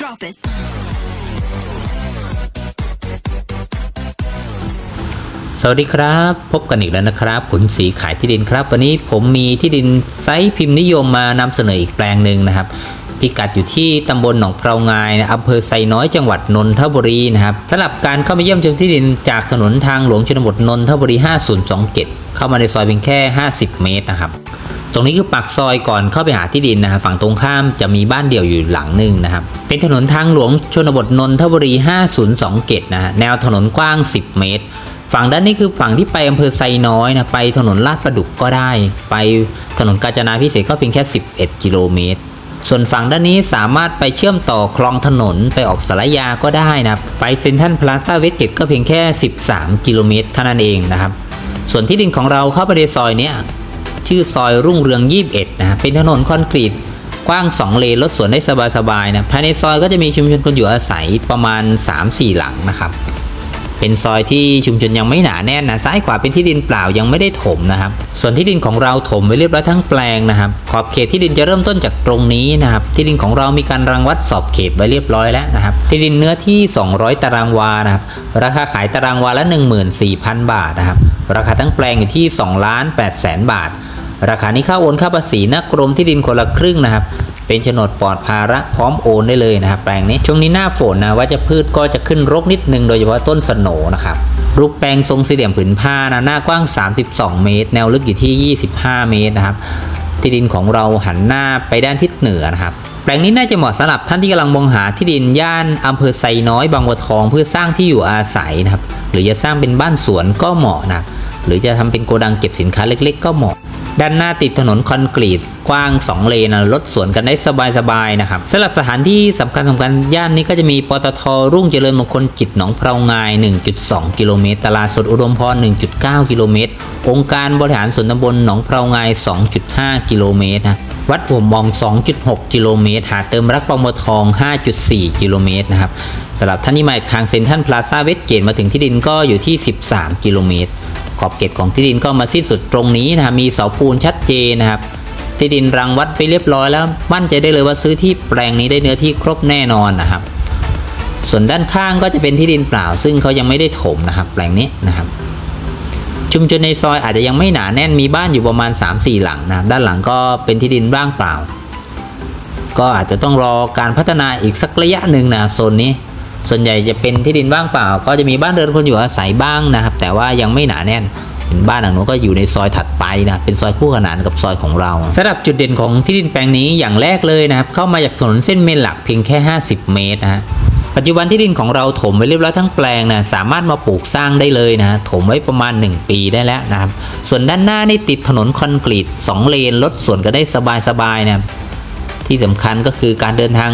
Drop it. สวัสดีครับ พบกันอีกแล้วนะครับขุนศรีขายที่ดินครับ วันนี้ผมมีที่ดินไซส์พิมพ์นิยมมานำเสนออีกแปลงหนึ่งนะครับ พิกัดอยู่ที่ตำบลหนองเพรางายนะอำเภอไซน้อยจังหวัดนนทบุรีนะครับสำหรับการเข้ามาเยี่ยมชมที่ดินจากถนนทางหลวงชนบทนนทบุรี 5027 เข้ามาในซอยเพียงแค่ 50 เมตรนะครับ ตรงนี้คือปากซอยก่อนเข้าไปหาที่ดินนะครับฝั่งตรงข้ามจะมีบ้านเดี่ยวอยู่หลังหนึ่งนะครับ เป็นถนนทางหลวงชนบทนนทบุรี 5027นะฮะแนวถนนกว้าง 10 เมตร ฝั่งด้านนี้คือฝั่งที่ไปอำเภอไซน้อยนะไปถนนลาดประดุกก็ได้ ไปถนนกาญจนาพิเศษก็เพียงแค่ 11 กิโลเมตรส่วนฝั่งด้านนี้สามารถไปเชื่อมต่อคลองถนนไปออกสารยาก็ได้นะไปเซ็นทรัลพลาซ่าเวสเกตก็เพียงแค่ 13 กิโลเมตรเท่านั้นเองนะครับ ส่วนที่ดินของเราเข้าไปในซอยเนี้ย ชื่อซอยรุ่งเรือง 21 นะเป็นถนนคอนกรีตกว้าง 2 เลนรถสวนได้สบายๆนะภายในซอยก็จะมีชุมชนคนอยู่อาศัยประมาณ 3-4 หลังนะครับ เป็นซอยที่ชุมชนยังไม่หนาแน่นนะซ้ายขวาเป็นที่ดินเปล่ายังไม่ได้ถมนะครับ ส่วนที่ดินของเราถมไว้เรียบร้อยทั้งแปลงนะครับ ขอบเขตที่ดินจะเริ่มต้นจากตรงนี้นะครับ ที่ดินของเรามีการรังวัดสอบเขตไว้เรียบร้อยแล้วนะครับ ที่ดินเนื้อที่ 200 ตารางวานะครับ ราคาขายตารางวาละ 14,000 บาทนะครับ ราคาทั้งแปลงอยู่ที่2ล้าน8แสนบาท ราคานี้ค่าโอนค่าภาษีนะกรมที่ดินคนละครึ่งนะครับ เป็นโฉนดปลอดภาระพร้อมโอนได้เลยนะครับ แปลงนี้ช่วงนี้หน้าฝนนะว่าจะพืชก็จะขึ้นรกนิดนึงโดยเฉพาะต้นสโหนนะครับรูปแปลงทรงสี่เหลี่ยมผืนผ้านะหน้ากว้าง 32 เมตร แนวลึกอยู่ที่ 25 เมตรนะครับ ที่ดินของเราหันหน้าไปด้านทิศเหนือนะครับแปลงนี้น่าจะเหมาะสำหรับท่านที่กำลังมองหาที่ดินย่านอำเภอไซน้อยบางบัวทองเพื่อสร้างที่อยู่อาศัยนะครับ หรือจะสร้างเป็นบ้านสวนก็เหมาะนะหรือจะทำเป็นโกดังเก็บสินค้าเล็ก ๆ ก็เหมาะ ด้านหน้าติดถนนคอนกรีตกว้าง 2 เลนรถสวนกันได้สบายๆนะครับสำหรับสถานที่สำคัญสำคัญย่านนี้ก็จะมีปตทรุ่งเจริญมงคลกิจหนองเพรางาย 1.2 กิโลเมตร ตลาดสดอุดมพร 1.9 กิโลเมตร องค์การบริหารส่วนตำบลหนองเพรางาย 2.5 กิโลเมตรนะวัดหัวมอง 2.6 กิโลเมตร หาเติมรักบางบัวทอง 5.4 กิโลเมตรนะครับสำหรับท่านที่มาทางเซ็นทรัลพลาซ่าเวสเกตมาถึงที่ดินก็อยู่ที่ 13 กิโลเมตร ขอบเขตของที่ดินก็มาสิ้นสุดตรงนี้นะครับมีเสาปูนชัดเจนนะครับ ที่ดินรังวัดไปเรียบร้อยแล้ว มั่นใจได้เลยว่าซื้อที่แปลงนี้ได้เนื้อที่ครบแน่นอนนะครับ ส่วนด้านข้างก็จะเป็นที่ดินเปล่า ซึ่งเขายังไม่ได้ถมนะครับ แปลงนี้นะครับ ชุมชนในซอยอาจจะยังไม่หนาแน่นมีบ้านอยู่ประมาณ 3-4 หลังนะครับ ด้านหลังก็เป็นที่ดินว่างเปล่า ก็อาจจะต้องรอการพัฒนาอีกสักระยะหนึ่งนะครับโซนนี้ ส่วนใหญ่จะเป็นที่ดินว่างเปล่า ก็จะมีบ้านเรือนคนอยู่อาศัยบ้างนะครับ แต่ว่ายังไม่หนาแน่นเป็นบ้านหลังนู้นก็อยู่ในซอยถัดไปนะเป็นซอยคู่ขนานกับซอยของเราสำหรับจุดเด่นของที่ดินแปลงนี้อย่างแรกเลยนะครับเข้ามาจากถนนเส้นเมนหลักเพียงแค่ 50 เมตรนะฮะปัจจุบันที่ดินของเราถมไว้เรียบร้อยทั้งแปลงนะสามารถมาปลูกสร้างได้เลยนะถมไว้ประมาณ 1 ปีได้แล้วนะครับส่วนด้านหน้านี่ติดถนนคอนกรีต 2 เลนรถสวนก็ได้สบายๆนะที่สำคัญก็คือการเดินทาง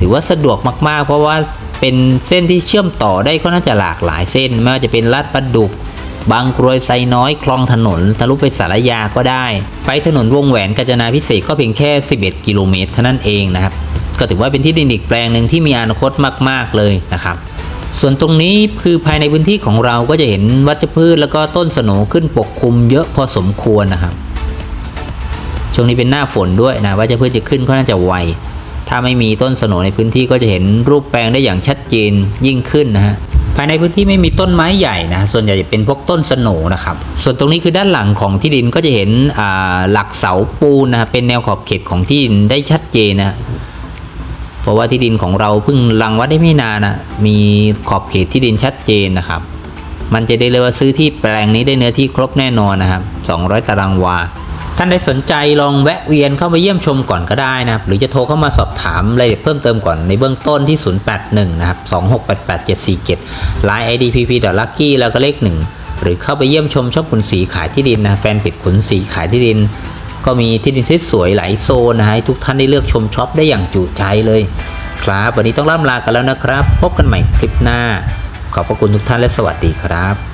ถือว่าสะดวกมากๆ เพราะว่า เป็นเส้นที่เชื่อมต่อได้ก็น่าจะหลากหลายเส้น ไม่ว่าจะเป็นลาดประดุกบางกรวยไซน้อยคลองถนนทะลุไปสารยาก็ได้ ไปถนนวงแหวนกาญจนาพิเศษก็เพียงแค่ 11 กิโลเมตรเท่านั้นเองนะครับ ก็ถือว่าเป็นที่ดินอีกแปลงหนึ่งที่มีอนาคตมาก ๆ เลยนะครับ ส่วนตรงนี้คือภายในพื้นที่ของเราก็จะเห็นวัชพืชแล้วก็ต้นสนขึ้นปกคลุมเยอะพอสมควรนะครับ ช่วงนี้เป็นหน้าฝนด้วยนะว่าจะพืชจะขึ้นก็น่าจะไวาไม่มีต้นสโหนในพื้นที่ก็จะเห็นรูปแปลงได้อย่างชัดเจนยิ่งขึ้นนะฮะภายในพื้นที่ไม่มีต้นไม้ใหญ่นะส่วนใหญ่จะเป็นพวกต้นสนนะครับ ส่วนตรงนี้คือด้านหลังของที่ดินก็จะเห็นหลักเสาปูนนะเป็นแนวขอบเขตของที่ดินได้ชัดเจนนะเพราะว่าที่ดินของเราเพิ่งรังวัดได้ไม่นานนะมีขอบเขตที่ดินชัดเจนนะครับ มันจะได้เลยว่าซื้อที่แปลงนี้ได้เนื้อที่ครบแน่นอนนะครับ 200 ตารางวา ท่านใดสนใจลองแวะเวียนเข้ามาเยี่ยมชมก่อนก็ได้นะครับ หรือจะโทรเข้ามาสอบถามรายละเอียดเพิ่มเติมก่อนในเบื้องต้นที่ 081 นะครับ 2688747 Line ID pp lucky แล้วก็เลข 1 หรือเข้าไปเยี่ยมชมช่องขุนสีขายที่ดินนะแฟนเพจขุนสีขายที่ดิน ก็มีที่ดินสวยๆหลายโซนนะฮะทุกท่านได้เลือกชมช็อปได้อย่างจุใจเลย ครับวันนี้ต้องล่ำลากันแล้วนะครับ พบกันใหม่คลิปหน้า ขอบพระคุณทุกท่านและสวัสดีครับ